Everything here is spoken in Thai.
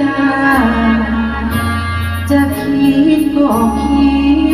ดา จะคิดก็คิด